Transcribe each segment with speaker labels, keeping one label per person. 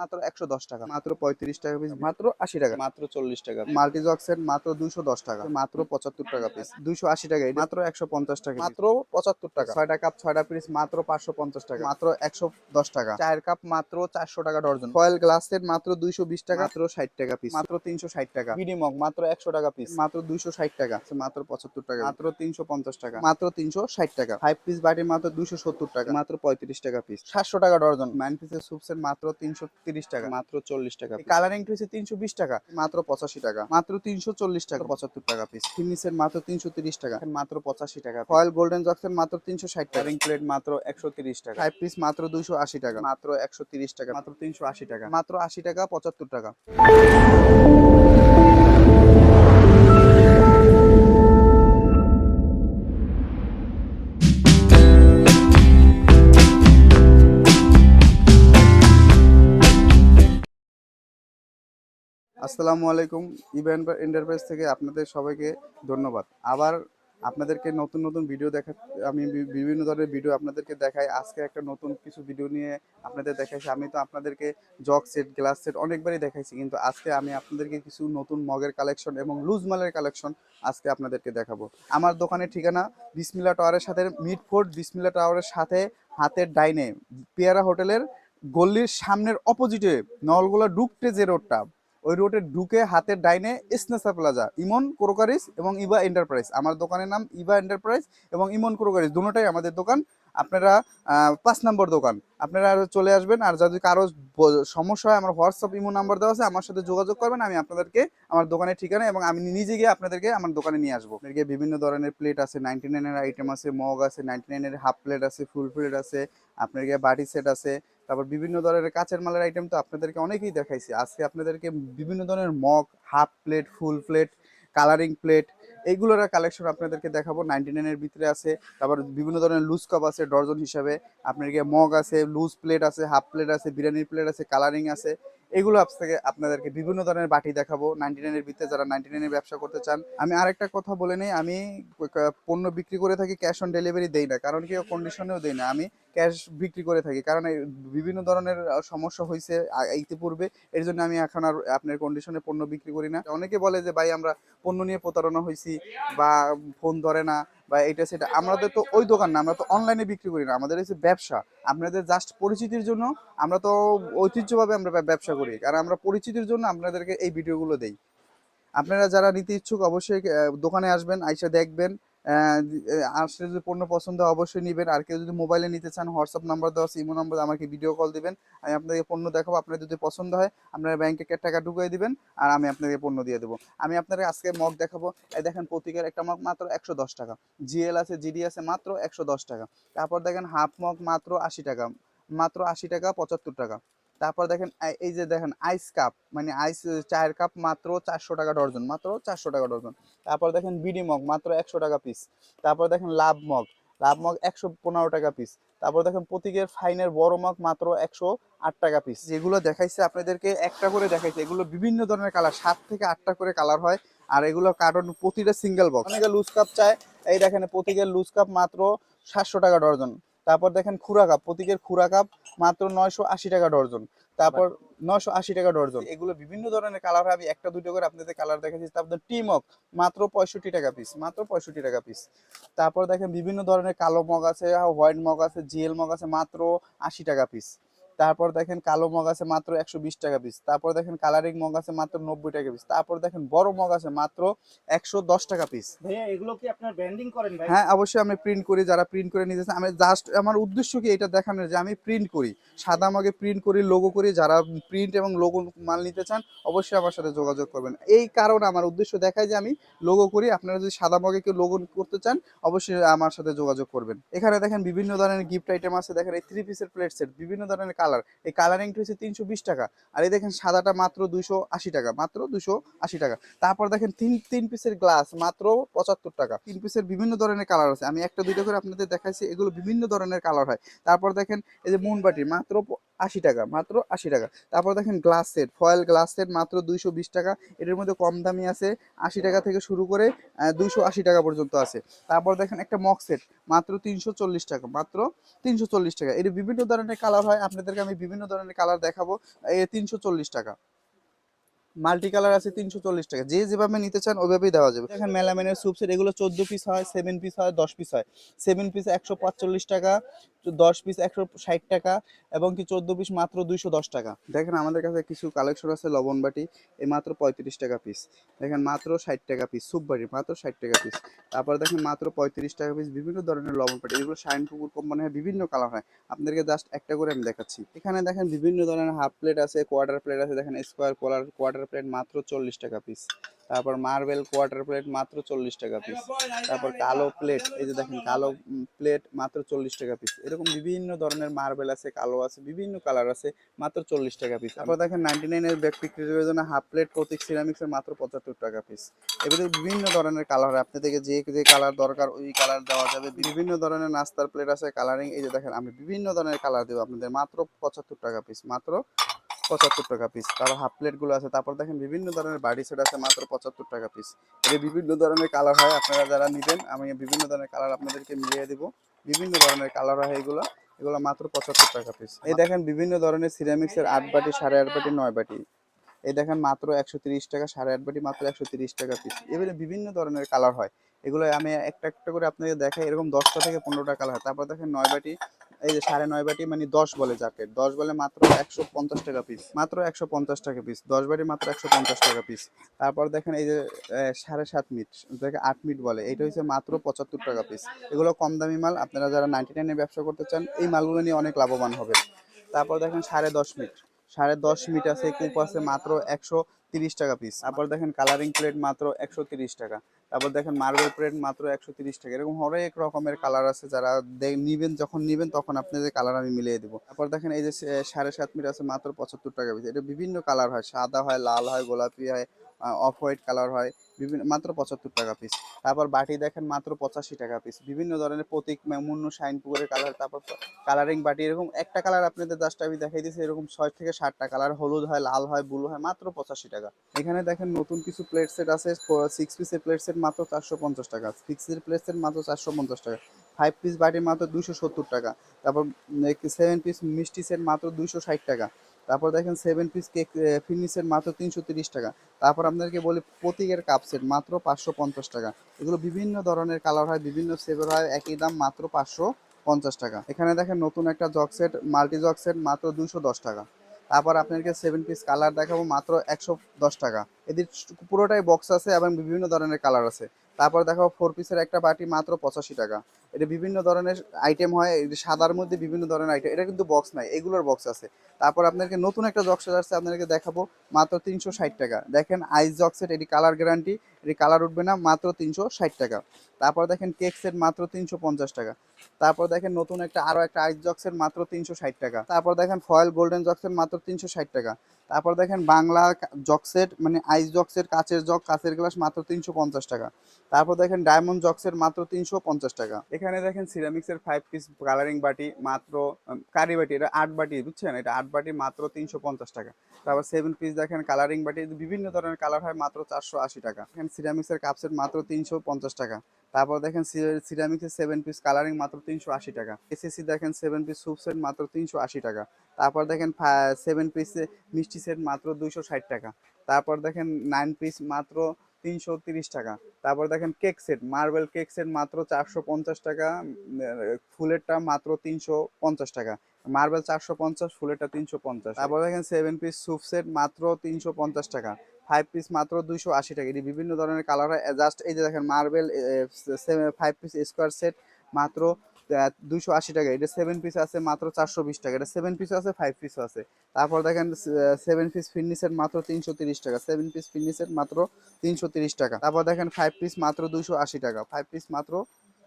Speaker 1: মাত্র একশো দশ টাকা। মাত্র পঁয়ত্রিশ টাকা পিস মাত্র আশি টাকা।
Speaker 2: মাত্র চল্লিশ টাকা।
Speaker 1: মাল্টিজক সেট মাত্র দুইশো দশ টাকা। মাত্র পঁচাত্তর টাকা পিস দুইশো আশি টাকা। মাত্র একশো পঞ্চাশ টাকা মাত্র পঁচাত্তর টাকা। ছয়টা কাপ ছয়টা পিস মাত্র পাঁচশো পঞ্চাশ টাকা। মাত্র একশো দশ টাকা। চায়ের কাপ মাত্র চারশো টাকা ডর্জন ফয়েল গ্লাস সেট মাত্র দুইশো বিশ টাকা। মাত্র ষাট টাকা পিস মাত্র তিনশো ষাট টাকা। বিনিমগ মাত্র একশো টাকা পিস মাত্র দুইশো ষাট টাকা। মাত্র পঁচাত্তর টাকা। মাত্র তিনশো পঞ্চাশ টাকা। মাত্র তিনশো ষাট টাকা। ফাইভ পিস বাটি মাত্র দুইশো সত্তর টাকা। মাত্র পঁয়ত্রিশ টাকা পিস সাতশো টাকা ডর্জন নাইন পিসের সুপসেট মাত্র তিনশো তিরিশ টাকা।
Speaker 2: মাত্র চল্লিশ টাকা
Speaker 1: কালারিং টু তিনশো বিশ টাকা মাত্র পঁচাশি টাকা। মাত্র তিনশো চল্লিশ টাকা। পঁচাত্তর টাকা পিস ফিনিসের মাত্র তিনশো তিরিশ টাকা। মাত্র পঁচাশি টাকা ফয়েল গোল্ডেন জক্সের মাত্র তিনশো ষাট টাকা। রিং প্লেট মাত্র একশো তিরিশ টাকা। ফাইভ পিস মাত্র দুইশো আশি টাকা। মাত্র একশো তিরিশ টাকা। মাত্র তিনশো আশি টাকা। মাত্র আশি টাকা পঁচাত্তর টাকা। আসসালামু আলাইকুম ইভেন্ট এন্টারপ্রাইজ থেকে আপনাদের সবাইকে ধন্যবাদ। আবার আপনাদেরকে নতুন নতুন ভিডিও দেখা আমি বিভিন্ন ধরনের ভিডিও আপনাদেরকে দেখাই। আজকে একটা নতুন কিছু ভিডিও নিয়ে আপনাদের দেখাইছি। আমি তো আপনাদেরকে জগ সেট গ্লাস সেট অনেকবারই দেখাইছি, কিন্তু আজকে আমি আপনাদেরকে কিছু নতুন মগের কালেকশন এবং লুজ মালের কালেকশন আজকে আপনাদেরকে দেখাবো। আমার দোকানের ঠিকানা বিসমিল্লা টাওয়ারের সাথে মিডফোর্ড বিসমিল্লা টাওয়ারের সাথে হাতের ডাইনে, পেয়ারা হোটেলের গল্লির সামনের অপোজিটে নলগোলা ডুকটে যে রোডটা ওই রোডে ঢুকে হাতের ডাইনে স্নেসা প্লাজা ইমন ক্রোকারিস এবং ইভা এন্টারপ্রাইজ আমার দোকানের নাম ইভা এন্টারপ্রাইজ এবং ইমন ক্রোকারিস, দুটোটাই আমাদের দোকান। আপনারা পাঁচ নম্বর দোকান। আপনারা চলে আসবেন আর যদি কারও সমস্যা হয়, আমার হোয়াটসঅ্যাপ ইমো নাম্বার দেওয়া আছে, আমার সাথে যোগাযোগ করবেন, আমি আপনাদেরকে আমার দোকানের ঠিকানা এবং আমি নিজে গিয়ে আপনাদেরকে আমার দোকানে নিয়ে আসব। আপনাদেরকে বিভিন্ন ধরনের প্লেট আছে নাইনটি নাইনের আইটেম আছে, মগ আছে নাইনটি নাইনের হাফ প্লেট আছে ফুল প্লেট আছে আপনার গিয়ে বাটি সেট আছে তারপর বিভিন্ন ধরনের কাঁচের মালের আইটেম তো আপনাদেরকে অনেকেই দেখাইছি। আজকে আপনাদেরকে বিভিন্ন ধরনের mug half plate full plate colouring plate এইগুলোর কালেকশন আপনাদেরকে দেখাবো। নাইনটি নাইনের ভিতরে আছে, তারপর বিভিন্ন ধরনের লুজ কাপ আছে, ডর্জন হিসাবে। আপনাদেরকে মগ আছে লুজ প্লেট আছে হাফ প্লেট আছে, বিরিয়ানির প্লেট আছে কালারিং আছে। এগুলো আপনাকে আপনাদেরকে বিভিন্ন ধরনের বাটি দেখাবো। নাইনটি নাইনের ভিতরে যারা নাইনটি নাইনের ব্যবসা করতে চান, আমি আরেকটা কথা বলে নিই, আমি পণ্য বিক্রি করে থাকি ক্যাশ অন ডেলিভারি দেই না, কারণ কি কন্ডিশনেও দেই না। আমি ক্যাশ বিক্রি করে থাকি, কারণ বিভিন্ন ধরনের সমস্যা হয়েছে ইতিপূর্বে, এর জন্য আমি এখন আর আপনার কন্ডিশনে পণ্য বিক্রি করি না। অনেকে বলে যে, ভাই, আমরা পণ্য নিয়ে প্রতারণা হয়েছি বা ফোন ধরে না। বা এটা সেটা আমাদের তো ওই দোকান না, আমরা তো অনলাইনে বিক্রি করি না, আমাদের হচ্ছে ব্যবসা। আপনাদের জাস্ট পরিচিতির জন্য আমরা তো ঐতিহ্যভাবে আমরা ব্যব- ব্যবসা করি, আর আমরা পরিচিতির জন্য আপনাদেরকে এই ভিডিওগুলো দেই। আপনারা যারা নিতে ইচ্ছুক অবশ্যই দোকানে আসবেন, আইসা দেখবেন আহ, আসলে যদি পণ্য পছন্দ অবশ্যই নেবেন। আর কেউ যদি মোবাইলে নিতে চান হোয়াটসঅ্যাপ নাম্বার দেওয়া ইমো নাম্বার আমাকে ভিডিও কল দিবেন। আমি আপনাকে পণ্য দেখাবো আপনার যদি পছন্দ হয় আপনারা ব্যাংকে টাকা ঢুকিয়ে দিবেন আর আমি আপনাকে পণ্য দিয়ে দেবো। আমি আপনাকে আজকে মগ দেখাবো। দেখেন প্রতীকের একটা মগ মাত্র একশো দশ টাকা। জিএল আছে জিডি আছে মাত্র একশো দশ টাকা। তারপর দেখেন হাফ মগ মাত্র আশি টাকা। মাত্র আশি টাকা পঁচাত্তর টাকা। তারপর দেখেন, এই- যে দেখেন আইস কাপ মানে আইস চায়ের কাপ মাত্র চারশো টাকা ডর্জন মাত্র চারশো টাকা ডর্জন তারপর দেখেন বিডি মগ, মাত্র একশো টাকা পিস তারপর দেখেন লাভ মগ লাভ মগ একশো পনেরো টাকা পিস তারপর দেখেন প্রতীকের ফাইনের বড় মগ মাত্র একশো আট টাকা পিস যেগুলো দেখাইছে আপনাদেরকে, একটা করে দেখাইছে। এগুলো বিভিন্ন ধরনের কালার সাত থেকে আটটা করে কালার হয়। আর এগুলো কার্টন প্রতিটা সিঙ্গেল বক্স অনেকে লুজ কাপ চায়। এই দেখেন, প্রতীকের লুজ কাপ মাত্র সাতশো টাকা ডর্জন তারপর দেখেন খুরা কাপ, প্রতীকের খুরা কাপ মাত্র নয়শো আশি টাকা ডর্জন। তারপর নয়শো আশি টাকা ডর্জন। এগুলো বিভিন্ন ধরনের কালার আমি একটা দুটো করে আপনাদের কালার দেখাচ্ছি। তারপর টিমক, মাত্র পঁয়ষট্টি টাকা পিস মাত্র পঁয়ষট্টি টাকা পিস তারপর দেখেন বিভিন্ন ধরনের কালো মগ আছে, হোয়াইট মগ আছে জিএল মগ আছে, মাত্র আশি টাকা পিস তারপর দেখেন কালো মগ আছে মাত্র একশো বিশ টাকা পিস তারপর দেখেন কালারিং মগ আছে মাত্র নব্বই টাকা পিস তারপর দেখেন বড় মগ আছে মাত্র একশো দশ টাকা পিস
Speaker 3: ভাইয়া এগুলো কি আপনার ব্র্যান্ডিং করেন ভাই?
Speaker 1: হ্যাঁ অবশ্যই আমি প্রিন্ট করি যারা প্রিন্ট করে নিতে আমি জাস্ট আমার উদ্দেশ্য কি এটা দেখানোর যে আমি প্রিন্ট করি। সাদা মগে প্রিন্ট করি লোগো করি। যারা প্রিন্ট এবং লোগো মাল নিতে চান অবশ্যই আমার সাথে যোগাযোগ করবেন। এই কারণে আমার উদ্দেশ্য দেখায় যে আমি লোগো করি। আপনারা যদি সাদা মগে কেউ লোগো করতে চান অবশ্যই আমার সাথে যোগাযোগ করবেন। এখানে দেখেন বিভিন্ন ধরনের গিফট আইটেম আছে। দেখেন এই থ্রি পিসের প্লেট সেট বিভিন্ন ধরনের কালার এই কালারিংটা হচ্ছে তিনশো বিশ টাকা। আর এই দেখেন সাদাটা মাত্র দুইশো আশি টাকা, মাত্র দুশো টাকা। তারপর দেখেন তিন তিন পিসের গ্লাস মাত্র পঁচাত্তর টাকা। তিন পিসের বিভিন্ন ধরনের কালার আছে। আমি একটা দুইটা করে আপনাদের দেখাইছি, এগুলো বিভিন্ন ধরনের কালার হয়। তারপর দেখেন এই যে মুনবাটি মাত্র আশি টাকা, মাত্র আশি টাকা। তারপর দেখেন glass set foil glass set মাত্র দুইশো বিশ টাকা। এটার মধ্যে কম দামি আছে, আশি টাকা থেকে শুরু করে দুইশো আশি টাকা পর্যন্ত আছে। তারপর দেখেন একটা মক সেট মাত্র তিনশো চল্লিশ টাকা, মাত্র তিনশো চল্লিশ টাকা। এটি বিভিন্ন ধরনের কালার হয়, আপনাদেরকে আমি বিভিন্ন ধরনের কালার দেখাবো তিনশো চল্লিশ টাকা। মাল্টি কালার আছে তিনশো চল্লিশ টাকা। যে যেভাবে নিতে চান, ওইভাবেই দেওয়া যাবে। দেখেন মেলামেনের স্যুপ সেট এগুলো চোদ্দ পিস হয় সেভেন পিস হয়, দশ পিস হয়। সেভেন পিস একশো পাঁচচল্লিশ টাকা, দশ পিস একশো ষাট টাকা এবং কি চোদ্দ পিস মাত্র দুইশো দশ টাকা। দেখেন আমাদের কাছে কিছু কালেকশন আছে, লবণ বাটি এই মাত্র পঁয়ত্রিশ টাকা পিস দেখেন মাত্র ষাট টাকা পিস স্যুপ বাটি, মাত্র ষাট টাকা পিস তারপর দেখেন মাত্র পঁয়ত্রিশ টাকা পিস বিভিন্ন ধরনের লবণ বাটি। এগুলো শাইন পুকুর কোম্পানি হয় বিভিন্ন কালার হয়। আপনাদেরকে জাস্ট একটা করে আমি দেখাচ্ছি। এখানে দেখেন বিভিন্ন ধরনের হাফ প্লেট আছে কোয়ার্টার প্লেট আছে, দেখেন স্কোয়ার কোয়ার কোয়ার্টার প্লেট মাত্র চল্লিশ টাকা পিস তারপর মার্বেল কোয়ার্টার প্লেট মাত্র চল্লিশ টাকা পিস তারপর কালো প্লেট এই যে দেখেন কালো প্লেট মাত্র চল্লিশ টাকা পিস এরকম বিভিন্ন ধরনের মার্বেল আছে, কালো আছে, বিভিন্ন কালার আছে, মাত্র চল্লিশ টাকা পিস তারপর দেখেন নাইনটি নাইনের ব্যাগ বিক্রির জন্য হাফ প্লেট প্রতীক সিরামিক্সের মাত্র পঁচাত্তর টাকা পিস এগুলো বিভিন্ন ধরনের কালার হয় আপনাদেরকে যে যে কালার দরকার, ওই কালার দেওয়া যাবে। বিভিন্ন ধরনের নাস্তার প্লেট আছে কালারিং এই যে দেখেন, আমি বিভিন্ন ধরনের কালার দেবো আপনাদের, মাত্র পঁচাত্তর টাকা পিস মাত্র পঁচাত্তর টাকা পিস তারপর হাফ প্লেটগুলো আছে। তারপর দেখেন বিভিন্ন ধরনের বাড়ি সেট আছে মাত্র পঁচাত্তর টাকা পিস এর বিভিন্ন ধরনের কালার হয়, আপনারা যারা নেবেন, আমি বিভিন্ন ধরনের কালার আপনাদেরকে মিলিয়ে দেবো। বিভিন্ন ধরনের কালার হয় এগুলো। এগুলো মাত্র পঁচাত্তর টাকা পিস এই দেখেন বিভিন্ন ধরনের সিরামিক্সের আট বাটি, সাড়ে আট বাটি, নয় বাটি। এই দেখেন মাত্র একশো টাকা, সাড়ে আট বাটি মাত্র একশো টাকা পিস এবারে বিভিন্ন ধরনের কালার হয়। এগুলো আমি একটা একটা করে আপনাকে দেখাই। এরকম দশটা থেকে পনেরোটা কালার হয়। তারপর দেখেন নয় বাটি এই যে সাড়ে নয় বাটি মানে দশ বলে যাকে। দশ বলে মাত্র একশো পঞ্চাশ টাকা পিস মাত্র একশো পঞ্চাশ টাকা পিস দশ বাটি মাত্র একশো পঞ্চাশ টাকা পিস তারপর দেখেন এই যে সাড়ে সাত মিট যাকে আট মিট বলে এটা হচ্ছে মাত্র পঁচাত্তর টাকা পিস এগুলো কম দামি মাল। আপনারা যারা নাইনটি নাইনের ব্যবসা করতে চান, এই মালগুলো নিয়ে অনেক লাভবান হবে তারপর দেখেন সাড়ে দশ মিট সাড়ে দশ মিট আছে কূপ আছে মাত্র একশো তিরিশ টাকা পিস তারপর দেখেন কালারিং প্লেট মাত্র একশো তিরিশ টাকা। তারপর দেখেন মার্বেল প্লেট মাত্র একশো তিরিশ টাকা। এরকম হরেক রকমের কালার আছে যারা নিবেন যখন নিবেন তখন আপনি যে কালার আমি মিলিয়ে দেবো। তারপর দেখেন এই যে সাড়ে সাত মিটার আছে মাত্র পঁচাত্তর টাকা পিস এটা বিভিন্ন কালার হয়। সাদা হয়, লাল হয়, গোলাপি হয় অফ হোয়াইট কালার হয়, বিভিন্ন, মাত্র পঁচাত্তর টাকা পিস তারপর বাটি দেখেন, মাত্র পঁচাশি টাকা পিস বিভিন্ন ধরনের প্রতীক মুন্ন, শাইন, পুকুরের কালার তারপর কালারিং বাটি, এরকম একটা কালার আপনাদের জাস্ট আমি দেখাই দিয়েছি এরকম ছয় থেকে ষাটটা কালার হলুদ হয়, লাল হয় ব্লু হয়, মাত্র পঁচাশি টাকা। এখানে দেখেন নতুন কিছু প্লেট সেট আছে সিক্স পিসের প্লেট সেট মাত্র চারশো পঞ্চাশ টাকা। সিক্সের প্লেট সেট মাত্র চারশো পঞ্চাশ টাকা। ফাইভ পিস বাটি মাত্র দুইশো সত্তর টাকা। তারপর সেভেন পিস মিষ্টি সেট মাত্র দুইশো ষাট টাকা। তারপর দেখেন সেভেন পিস কেক ফিনিশের মাত্র তিনশো তিরিশ টাকা। তারপর আপনাদেরকে বলি, প্রতীকের কাপ সেট মাত্র পাঁচশো পঞ্চাশ টাকা। এগুলো বিভিন্ন ধরনের কালার হয়, বিভিন্ন সেভের হয়, একই দাম মাত্র পাঁচশো পঞ্চাশ টাকা। এখানে দেখেন নতুন একটা jug set multi jug set মাত্র দুশো দশ টাকা। তারপর আপনাদেরকে সেভেন পিস কালার দেখাবো, মাত্র একশো দশ টাকা। এদের পুরোটাই বক্স আছে এবং বিভিন্ন ধরনের কালার আছে। তারপর দেখাবো ফোর পিসের একটা বাটি মাত্র পঁচাশি টাকা। এটা বিভিন্ন ধরনের আইটেম হয় সাদার মধ্যে বিভিন্ন ধরনের আইটেম এটা কিন্তু বক্স নাই, এগুলোর বক্স আছে। তারপর আপনাদেরকে নতুন একটা জক সেট আসছে আপনাদেরকে দেখাবো, মাত্র তিনশো ষাট টাকা। দেখেন আইস জক সেট এটি কালার গ্যারান্টি এটি কালার উঠবে না, মাত্র তিনশো ষাট টাকা। তারপর দেখেন কেক সেট মাত্র তিনশো পঞ্চাশ টাকা। তারপর দেখেন নতুন একটা, আরও একটা আইস জক্সের মাত্র তিনশো ষাট টাকা। তারপর দেখেন ফয়েল গোল্ডেন জক্সের মাত্র তিনশো ষাট টাকা। তারপর দেখেন বাংলা জক সেট মানে আইস জক সেট কাচের জগ কাচের গ্লাস মাত্র তিনশো পঞ্চাশ টাকা। তারপর দেখেন ডায়মন্ড জক্সের মাত্র তিনশো পঞ্চাশ টাকা। এখানে দেখেন সিরামিক্সের ফাইভ পিস কালারিং বাটি মাত্র কারি বাটি, এটা আট বাটি, বুঝছেন? এটা আট বাটি মাত্র তিনশো পঞ্চাশ টাকা। তারপর সেভেন পিস দেখেন কালারিং বাটি বিভিন্ন ধরনের কালার হয় মাত্র চারশো আশি টাকা। এখানে সিরামিক্সের কাপ সেট মাত্র তিনশো পঞ্চাশ টাকা। তারপর দেখেন সিরামিক্সের সেভেন পিস কালারিং মাত্র তিনশো আশি টাকা। এসএসসি দেখেন সেভেন পিস স্যুপ সেট মাত্র তিনশো আশি টাকা। তারপর দেখেন সেভেন পিস মিষ্টি সেট মাত্র দুইশো ষাট টাকা। তারপর দেখেন নাইন পিস মাত্র তিনশো টাকা। তারপর দেখেন cake set, marble cake set মাত্র চারশো পঞ্চাশ টাকা ফুলেরটা মাত্র তিনশো পঞ্চাশ টাকা। মার্বেল চারশো পঞ্চাশ, ফুলেরটা তিনশো পঞ্চাশ। তারপর দেখেন সেভেন পিস স্যুপ সেট মাত্র তিনশো পঞ্চাশ টাকা। ফাইভ পিস মাত্র দুইশো আশি টাকা। এটি বিভিন্ন ধরনের কালার হয়। জাস্ট এই যে দেখেন marble five piece square set মাত্র দুইশো আশি টাকা। এটা সেভেন পিস আছে, মাত্র চারশো বিশ টাকা। এটা সেভেন পিস আছে ফাইভ পিস আছে। তারপর দেখেন সেভেন পিস ফিনিশের মাত্র তিনশো তিরিশ টাকা। সেভেন পিস ফিনিশের মাত্র তিনশো তিরিশ টাকা। তারপর দেখেন ফাইভ পিস মাত্র দুশো আশি টাকা। ফাইভ পিস মাত্র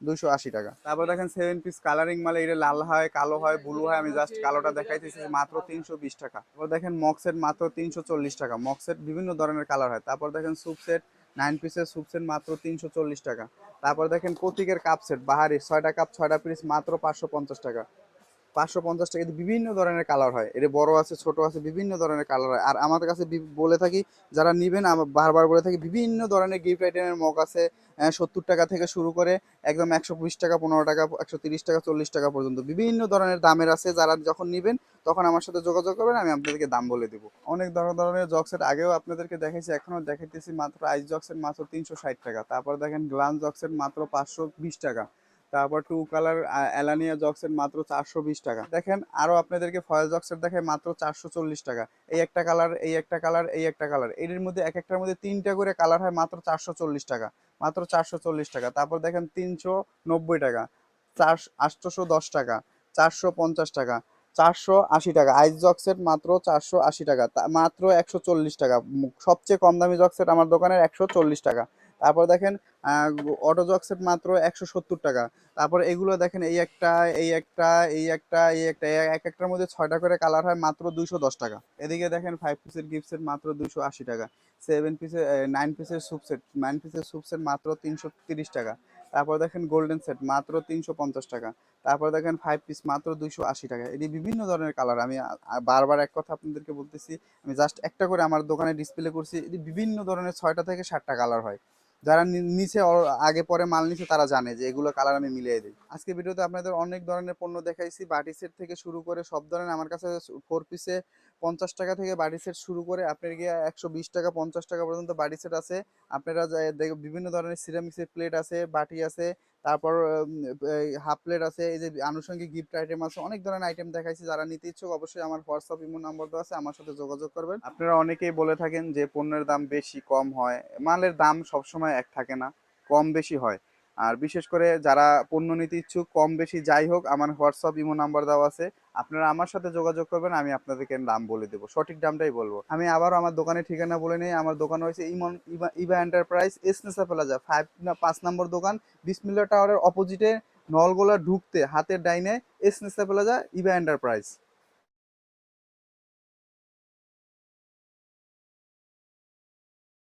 Speaker 1: দুইশো আশি টাকা। তারপর দেখেন সেভেন পিস কালারিং মালে, এটা লাল হয়, কালো হয় ব্লু হয়, আমি জাস্ট কালোটা দেখাইতেছি, মাত্র তিনশো বিশ টাকা। তারপর দেখেন মক্সেট মাত্র তিনশো চল্লিশ টাকা। মক্সেট বিভিন্ন ধরনের কালার হয়। তারপর দেখেন স্যুপ সেট নাইন পিসের স্যুপ সেট মাত্র তিনশো চল্লিশ টাকা। তারপর দেখেন প্রতীকের কাপ সেট বাহারি, ছয়টা কাপ ছয়টা পিস মাত্র পাঁচশো পঞ্চাশ টাকা। পাঁচশো পঞ্চাশ টাকা বিভিন্ন ধরনের কালার হয়। এটা বড় আছে, ছোট আছে, বিভিন্ন ধরনের কালার হয়। আর আমাদের কাছে বলে থাকি, যারা নিবেন বারবার বলে থাকি, বিভিন্ন ধরনের গিফট আইটেমের মগ আছে সত্তর টাকা থেকে শুরু করে একদম একশো বিশ টাকা, পনেরো টাকা, একশো তিরিশ টাকা, চল্লিশ টাকা পর্যন্ত বিভিন্ন ধরনের দামের আছে। যারা যখন নিবেন, তখন আমার সাথে যোগাযোগ করবেন, আমি আপনাদেরকে দাম বলে দেবো। অনেক ধরনের ধরনের জক্সেট আগেও আপনাদেরকে দেখেছি এখনও দেখাইতেছি মাত্র আইস জক্সেট মাত্র তিনশো ষাট টাকা। তারপর দেখেন গ্লান্স জক্সেট মাত্র পাঁচশো বিশ টাকা। তারপর টু কালার অ্যালানিয়া জক্সেট মাত্র চারশো বিশ টাকা। দেখেন, আরও আপনাদেরকে ফয়েল জক্সেট দেখায় মাত্র চারশো চল্লিশ টাকা। এই একটা কালার এই একটা কালার এই একটা কালার এটির মধ্যে এক একটার মধ্যে তিনটা করে কালার হয় মাত্র চারশো চল্লিশ টাকা। মাত্র চারশো চল্লিশ টাকা। তারপর দেখেন, তিনশো নব্বই টাকা। চার আটশোশো দশ টাকা। চারশো পঞ্চাশ টাকা। চারশো আশি টাকা। আইস জক্সেট মাত্র চারশো আশি টাকা। মাত্র একশো চল্লিশ টাকা। সবচেয়ে কম দামি জক্সেট আমার দোকানের একশো চল্লিশ টাকা। তারপর দেখেন অটো জক্সেট মাত্র একশো সত্তর টাকা। তারপর এগুলো দেখেন, এই একটা এই একটা এই একটা এই একটা এক একটার মধ্যে ছয়টা করে কালার হয় মাত্র দুইশো দশ টাকা। এদিকে দেখেন ফাইভ পিসের গিফট সেট মাত্র দুইশো আশি টাকা। সেভেন পিসের নাইন পিসের স্যুপ সেট নাইন পিসের স্যুপ সেট মাত্র তিনশো তিরিশ টাকা। তারপর দেখেন গোল্ডেন সেট মাত্র তিনশো পঞ্চাশ টাকা। তারপর দেখেন ফাইভ পিস মাত্র দুইশো আশি টাকা। এটি বিভিন্ন ধরনের কালার আমি বারবার এক কথা আপনাদেরকে বলতেছি, আমি জাস্ট একটা করে আমার দোকানে ডিসপ্লে করছি। এটি বিভিন্ন ধরনের ছয়টা থেকে সাতটা কালার হয়। যারা নিচে আগে পরে মাল নিচে তারা জানে যে এগুলো কালার আমি মিলিয়ে দিই। আজকে ভিডিওতে আপনাদের অনেক ধরনের পণ্য দেখাইছি। বাটি সেট থেকে শুরু করে সব ধরনের, আমার কাছে ফোর পিসে পঞ্চাশ টাকা থেকে বাড়ি সেট শুরু করে আপনার গিয়ে একশো বিশ টাকা, পঞ্চাশ টাকা পর্যন্ত বাড়ি সেট আছে। আপনারা বিভিন্ন ধরনের সিরামিক্সের প্লেট আছে, বাটি আছে, তারপর হাফ প্লেট আছে, এই যে আনুষঙ্গিক গিফট আইটেম আছে, অনেক ধরনের আইটেম দেখাইছি। যারা নিতে ইচ্ছুক, অবশ্যই আমার হোয়াটসঅ্যাপ ইমো নাম্বার দেওয়া আছে, আমার সাথে যোগাযোগ করবেন। আপনারা অনেকেই বলে থাকেন যে, পণ্যের দাম বেশি, কম হয়। মালের দাম সবসময় এক থাকে না, কম বেশি হয়। আর বিশেষ করে যারা পণ্য নিতে ইচ্ছুক, কম বেশি যাই হোক, আমার হোয়াটসঅ্যাপ ইমো নাম্বার দেওয়া আছে। আপনারা আমার সাথে যোগাযোগ করবেন, আমি আপনাদেরকে দাম বলে দেবো। সঠিক দামটাই বলব। আমি আবারও আমার দোকানের ঠিকানা বলে নিই, আমার দোকান হয়েছে ইমন ইভা এন্টারপ্রাইজ এসনেসা প্লাজা ফাইভ পাঁচ নম্বর দোকান বিসমিল্লা টাওয়ারের অপোজিটে নলগোলা ঢুকতে, হাতের ডাইনে এসনেসা প্লাজা ইভা এন্টারপ্রাইজ